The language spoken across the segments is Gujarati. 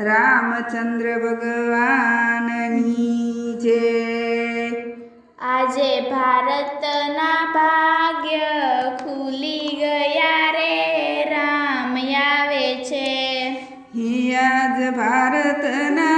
રામચંદ્ર ભગવાનની જે. આજે ભારતના ભાગ્ય ખુલી ગયા રે રામ આવે છે. હિયાજ ભારતના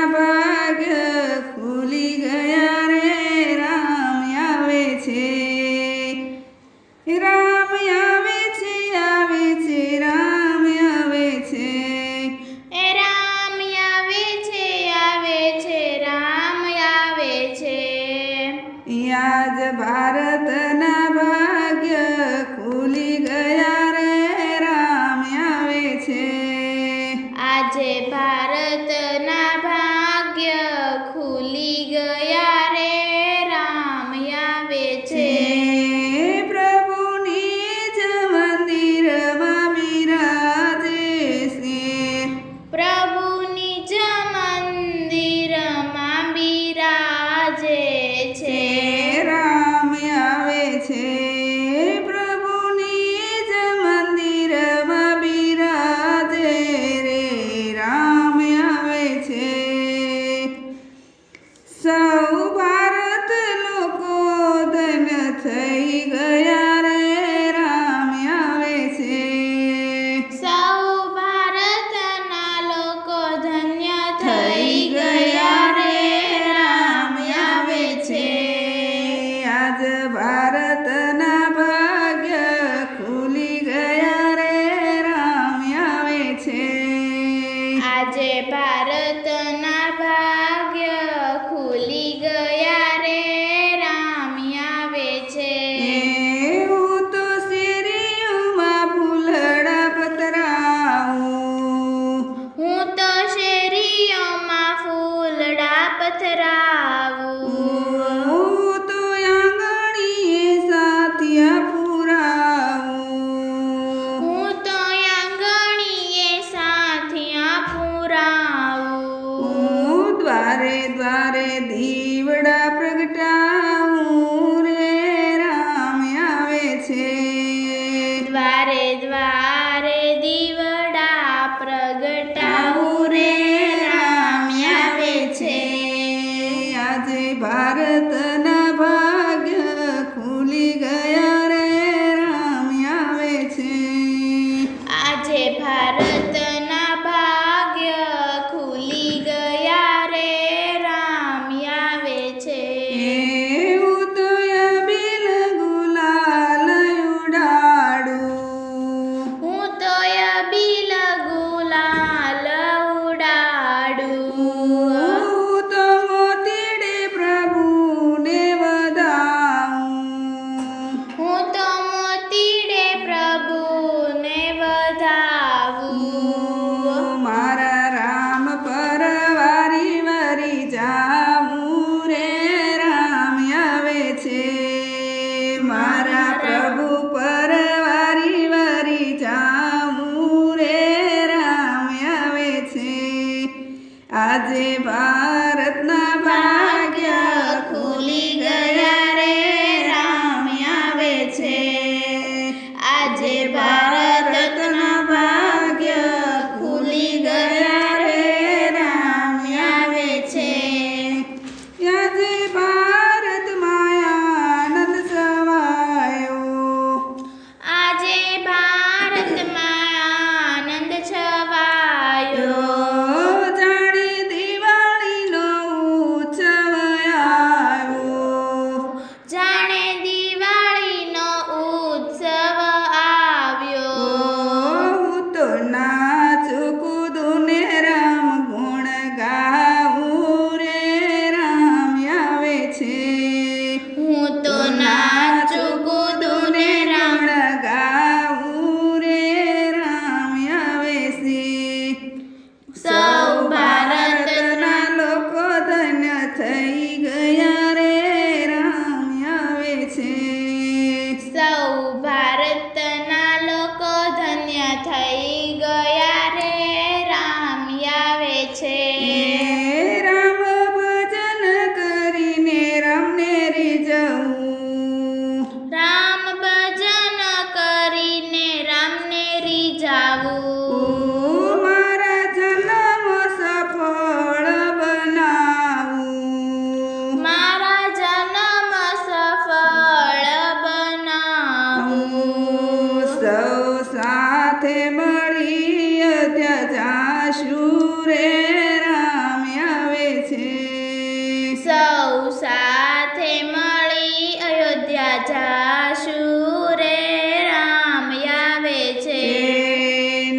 society धीवड़ा Prabhu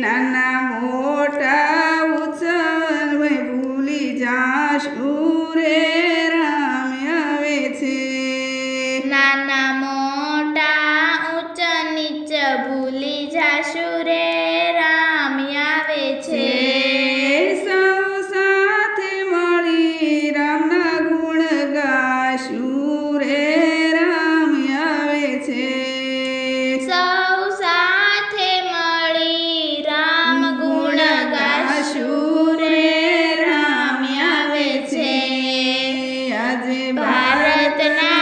أن भारत न